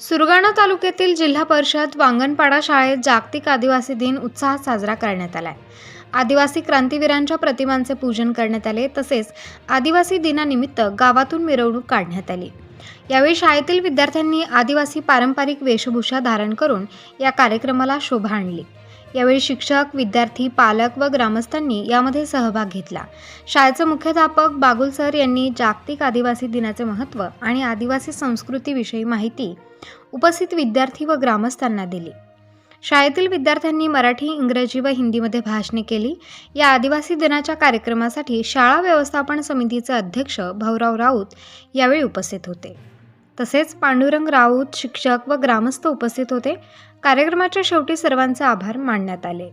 सुरगाणा तालुक्यातील जिल्हा परिषद वांगणपाडा शाळेत जागतिक आदिवासी दिन उत्साहात साजरा करण्यात आला आदिवासी क्रांतीवीरांच्या प्रतिमांचे पूजन करण्यात आले तसेच आदिवासी दिनानिमित्त गावातून मिरवणूक काढण्यात आली. यावेळी शाळेतील विद्यार्थ्यांनी आदिवासी पारंपरिक वेशभूषा धारण करून या कार्यक्रमाला शोभा आणली. यावेळी शिक्षक विद्यार्थी पालक व ग्रामस्थांनी यामध्ये सहभाग घेतला. शाळेचे मुख्याध्यापक बागुल सर यांनी जागतिक आदिवासी दिनाचे महत्त्व आणि आदिवासी संस्कृतीविषयी माहिती उपस्थित विद्यार्थी व ग्रामस्थांना दिली. शाळेतील विद्यार्थ्यांनी मराठी इंग्रजी व हिंदीमध्ये भाषणे केली. या आदिवासी दिनाच्या कार्यक्रमासाठी शाळा व्यवस्थापन समितीचे अध्यक्ष भाऊराव राऊत यावेळी उपस्थित होते. तसेच पांडुरंग राऊत शिक्षक व ग्रामस्थ उपस्थित होते. कार्यक्रमाच्या शेवटी सर्वांचे आभार मानण्यात आले.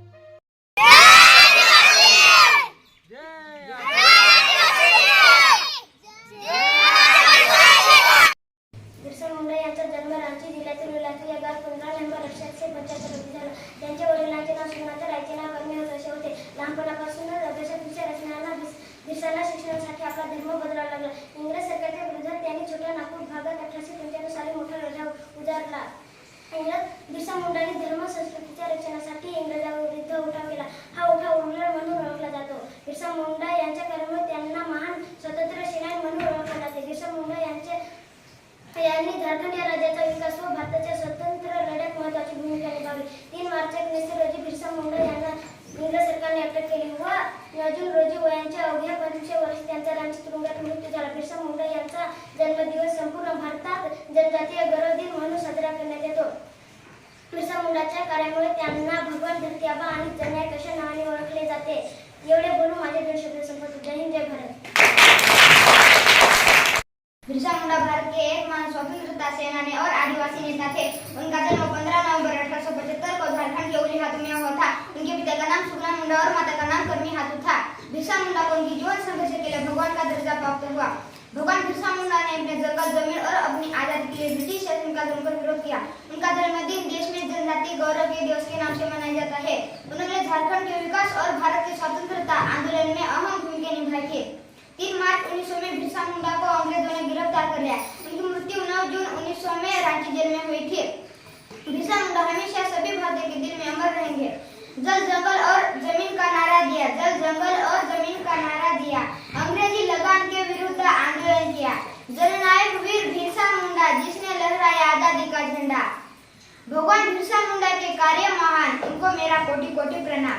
शिक्षणासाठी आपला धर्म बदलावा लागला. इंग्रज सरकारच्या विरोधात त्यांनी छोट्या नागपूर भागात अठराशे पंच्याण्णव साली मोठा लढा उजारला. इंग्रज बिरसा मुंडाने धर्म संस्कृतीच्या रक्षणासाठी इंग्रजांविरुद्ध उठाव केला. हा उठाव उमलर म्हणून ओळखला जातो. बिरसा मुंडा यांच्या कर्म त्यांना महान स्वतंत्र सेनानी म्हणून ओळखले जाते. बिरसा मुंडा यांचे यांनी झारखंड या राज्याचा विकास व भारताच्या स्वतंत्र लढ्यात महत्वाची भूमिका निभावली. तीन मार्च एकोणीसशे रोजी बिरसा मुंडा यांना इंग्रज सरकारने अटक केली व अजून रोजी वयांच्या वर्ष त्यांचा रांची तुरुंगात मृत्यू झाला. बिरसा मुंडा यांचा जन्मदिवस संपूर्ण भारतात जनजातीय गौरव दिन म्हणून साजरा करण्यात येतो. बिरसा मुंडाच्या कार्यामुळे त्यांना भगवान धरती आणि जनायक अशा नावाने ओळखले जाते. एवढे बोलून माझे दोन शब्द संपवतो. जय हिंद जय भारत. बिरसा मुंडा भारत के एक महान स्वतंत्रता सेनानी और आदिवासी नेता थे. उनका जन्म 15 नवंबर अठारह सौ पचहत्तर को झारखंड के उलिहा हाथों में हुआ था उनके पिता का नाम सुगना मुंडा और माता का नाम कर्मी हाथू था बिरसा मुंडा को उनकी जीवन संघर्ष के लिए भगवान का दर्जा प्राप्त हुआ भगवान बिरसा मुंडा ने अपने जमीन और अपनी आजादी के लिए ब्रिटिश शासन का जमकर विरोध किया. उनका जन्मदिन देश में जनजाति गौरव के दिवस के नाम से मनाया जाता है. उन्होंने झारखंड के विकास और भारत के स्वतंत्रता आंदोलन में अहम भूमिका निभाई थी. तीन मार्च 1900 में बिरसा मुंडा को अंग्रेजों ने गिरफ्तार कर लिया. उनकी मृत्यु 9 जून 1900 में रांची जेल में हुई थी. बिरसा मुंडा हमेशा सभी भारतीयों के दिल में अमर रहेंगे. जल जंगल जननायक वीर भीरसा मुंडा जिसने लहराया आजादी का झंडा। भगवान भीरसा मुंडा के कार्य महान उनको मेरा कोटि कोटि प्रणाम।